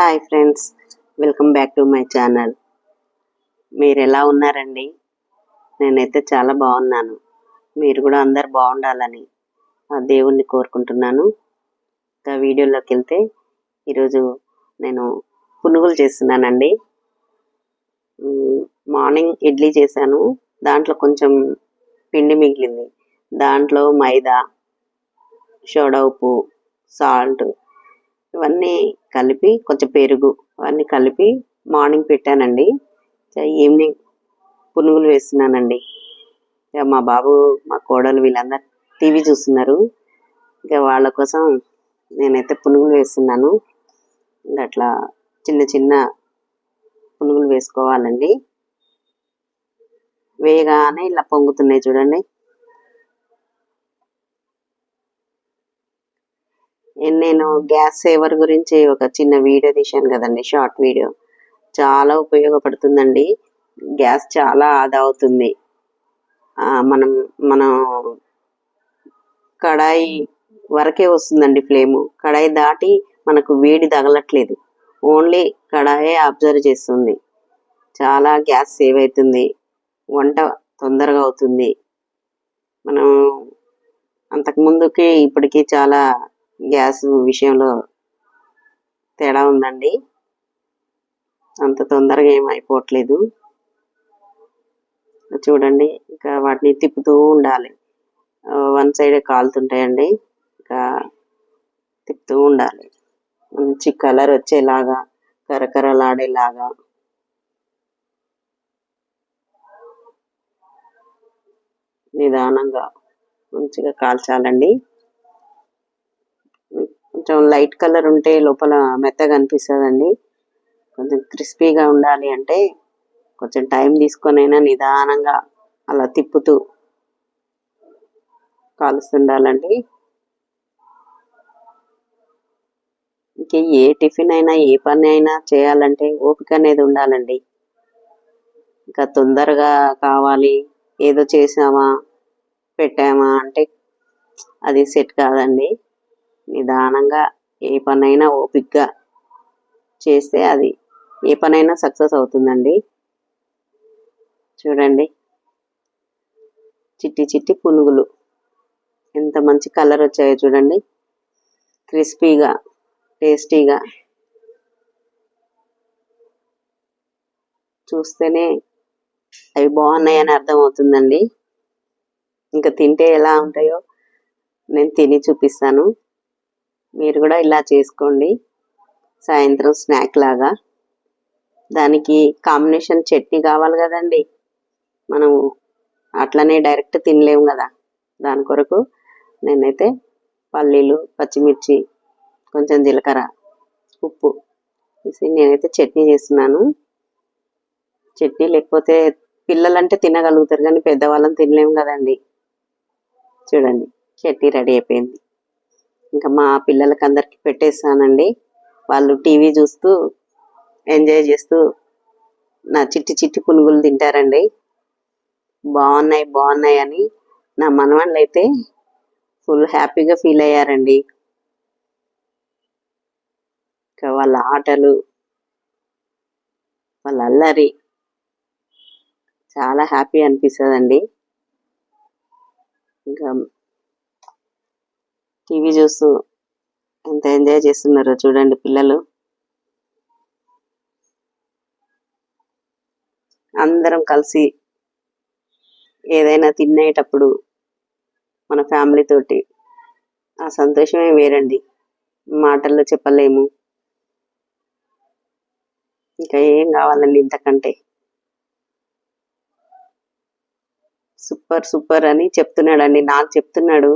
Hi friends welcome back to my channel. మీరు ఎలా ఉన్నారండి? నేనైతే చాలా బాగున్నాను. మీరు కూడా అందరు బాగుండాలని ఆ దేవుణ్ణి కోరుకుంటున్నాను. ఇంకా వీడియోలోకి వెళ్తే ఈరోజు నేను పునుగులు చేస్తున్నానండి. మార్నింగ్ ఇడ్లీ చేశాను. దాంట్లో కొంచెం పిండి మిగిలింది. దాంట్లో మైదా సోడా ఉప్పు సాల్ట్ ఇవన్నీ కలిపి కొంచెం పెరుగు అవన్నీ కలిపి మార్నింగ్ పెట్టానండి. ఈవినింగ్ పునుగులు వేస్తున్నానండి. ఇక మా బాబు మా కోడలు వీళ్ళందరూ టీవీ చూస్తున్నారు. ఇక వాళ్ళ కోసం నేనైతే పునుగులు వేస్తున్నాను. ఇంకా అట్లా చిన్న చిన్న పునుగులు వేసుకోవాలండి. వేయగానే ఇలా పొంగుతున్నాయి చూడండి నేను గ్యాస్ సేవర్ గురించి ఒక చిన్న వీడియో తీశాను కదండి షార్ట్ వీడియో. చాలా ఉపయోగపడుతుందండి. గ్యాస్ చాలా ఆదా అవుతుంది మనం మనం కడాయి వరకే వస్తుందండి ఫ్లేమ్. కడాయి దాటి మనకు వేడి తగలట్లేదు. ఓన్లీ కడాయే అబ్జర్వ్ చేస్తుంది. చాలా గ్యాస్ సేవ్ అవుతుంది. వంట తొందరగా అవుతుంది. మనం అంతకు ముందుకి చాలా గ్యాస్ విషయంలో తేడా ఉందండి. అంత తొందరగా ఏం అయిపోవట్లేదు. చూడండి ఇంకా వాటిని తిప్పుతూ ఉండాలి. వన్ సైడ్ కాలుతుంటాయండి. ఇంకా తిప్పుతూ ఉండాలి. మంచి కలర్ వచ్చేలాగా కరకరలాడేలాగా. నిదానంగా మంచిగా కాల్చాలండి. కొంచెం లైట్ కలర్ ఉంటే లోపల మెత్తగా అనిపిస్తుందండి. కొంచెం క్రిస్పీగా ఉండాలి అంటే కొంచెం టైం తీసుకొనైనా నిదానంగా అలా తిప్పుతూ కాలుస్తుండాలండి. ఇంకే ఏ టిఫిన్ అయినా ఏ పని అయినా చేయాలంటే ఓపిక అనేది ఉండాలండి. ఇంకా తొందరగా కావాలి ఏదో చేసామా పెట్టామా అంటే అది సెట్ కాదండి. నిదానంగా ఏ పనైనా ఓపిక్గా చేస్తే అది ఏ పనైనా సక్సెస్ అవుతుందండి. చూడండి. చిట్టి చిట్టి పునుగులు. ఎంత మంచి కలర్ వచ్చాయో చూడండి. క్రిస్పీగా టేస్టీగా. చూస్తేనే అవి బాగున్నాయని అర్థం అవుతుందండి ఇంకా తింటే ఎలా ఉంటాయో నేను తిని చూపిస్తాను. మీరు కూడా ఇలా చేసుకోండి. సాయంత్రం స్నాక్ లాగా. దానికి కాంబినేషన్ చట్నీ కావాలి కదండి. మనం అట్లనే డైరెక్ట్ తినలేము కదా. దాని కొరకు నేనైతే పల్లీలు పచ్చిమిర్చి కొంచెం జీలకర్ర ఉప్పు వేసి నేనైతే చట్నీ చేస్తున్నాను. చట్నీ లేకపోతే పిల్లలంటే తినగలుగుతారు కానీ పెద్దవాళ్ళని తినలేము కదండి. చూడండి చట్నీ రెడీ అయిపోయింది. ఇంకా మా పిల్లలకి అందరికి పెట్టేస్తానండి వాళ్ళు టీవీ చూస్తూ ఎంజాయ్ చేస్తూ నా చిట్టి చిట్టి పునుగులు తింటారండి. బాగున్నాయి బాగున్నాయి అని నా మనవాళ్ళు అయితే ఫుల్ హ్యాపీగా ఫీల్ అయ్యారండి. ఇంకా వాళ్ళ ఆటలు వాళ్ళ అల్లరి చాలా హ్యాపీ అనిపిస్తుందండి. ఇంకా టీవీ చూస్తూ ఎంత ఎంజాయ్ చేస్తున్నారో చూడండి పిల్లలు. అందరం కలిసి ఏదైనా తినేటప్పుడు మన ఫ్యామిలీ తోటి ఆ సంతోషమే వేరండి. మాటల్లో చెప్పలేము. ఇంకా ఏం కావాలండి ఇంతకంటే? సూపర్ సూపర్ అని చెప్తున్నాడండి. నాకు చెప్తున్నాడు.